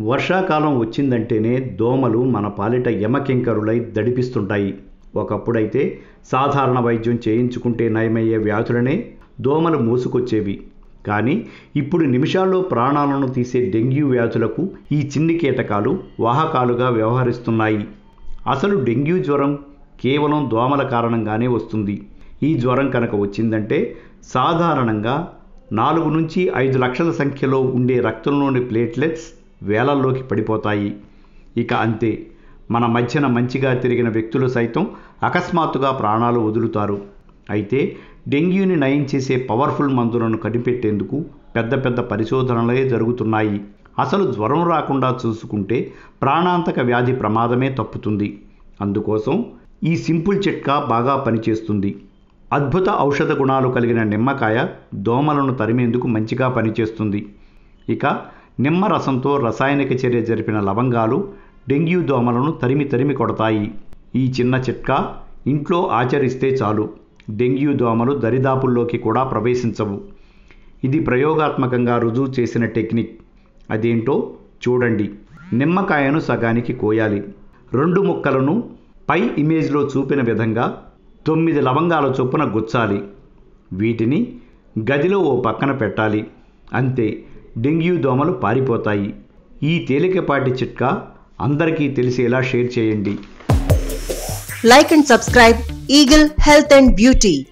వర్షాకాలం వచ్చిందంటేనే దోమలు మన పాలిట యమకింకరులై దడిపిస్తుంటాయి. ఒకప్పుడైతే సాధారణ వైద్యం చేయించుకుంటే నయమయ్యే వ్యాధులనే దోమలు మూసుకొచ్చేవి. కానీ ఇప్పుడు నిమిషాల్లో ప్రాణాలను తీసే డెంగ్యూ వ్యాధులకు ఈ చిన్ని కీటకాలు వాహకాలుగా వ్యవహరిస్తున్నాయి. అసలు డెంగ్యూ జ్వరం కేవలం దోమల కారణంగానే వస్తుంది. ఈ జ్వరం కనుక వచ్చిందంటే సాధారణంగా నాలుగు నుంచి ఐదు లక్షల సంఖ్యలో ఉండే రక్తంలోని ప్లేట్లెట్స్ వేలల్లోకి పడిపోతాయి. ఇక అంతే. మన మధ్యన మంచిగా తిరిగిన వ్యక్తులు సైతం అకస్మాత్తుగా ప్రాణాలు వదులుతారు. అయితే డెంగ్యూని నయం చేసే పవర్ఫుల్ మందులను కనిపెట్టేందుకు పెద్ద పెద్ద పరిశోధనలే జరుగుతున్నాయి. అసలు జ్వరం రాకుండా చూసుకుంటే ప్రాణాంతక వ్యాధి ప్రమాదమే తప్పుతుంది. అందుకోసం ఈ సింపుల్ చిట్కా బాగా పనిచేస్తుంది. అద్భుత ఔషధ గుణాలు కలిగిన నిమ్మకాయ దోమలను తరిమేందుకు మంచిగా పనిచేస్తుంది. ఇక నిమ్మరసంతో రసాయనిక చర్య జరిపిన లవంగాలు డెంగ్యూ దోమలను తరిమి తరిమి కొడతాయి. ఈ చిన్న చిట్కా ఇంట్లో ఆచరిస్తే చాలు. డెంగ్యూ దోమలు దరిదాపుల్లోకి కూడా ప్రవేశించవు. ఇది ప్రయోగాత్మకంగా రుజువు చేసిన టెక్నిక్. అదేంటో చూడండి. నిమ్మకాయను సగానికి కోయాలి. రెండు ముక్కలను పై ఇమేజ్లో చూపిన విధంగా తొమ్మిది లవంగాల చొప్పున గుచ్చాలి. వీటిని గదిలో ఓ పక్కన పెట్టాలి. అంతే. డెంగ్యూ దోమలు పారిపోతాయి. ఈ తేలికపాటి చిట్కా అందరికీ తెలిసేలా షేర్ చేయండి. Like and subscribe Eagle health and beauty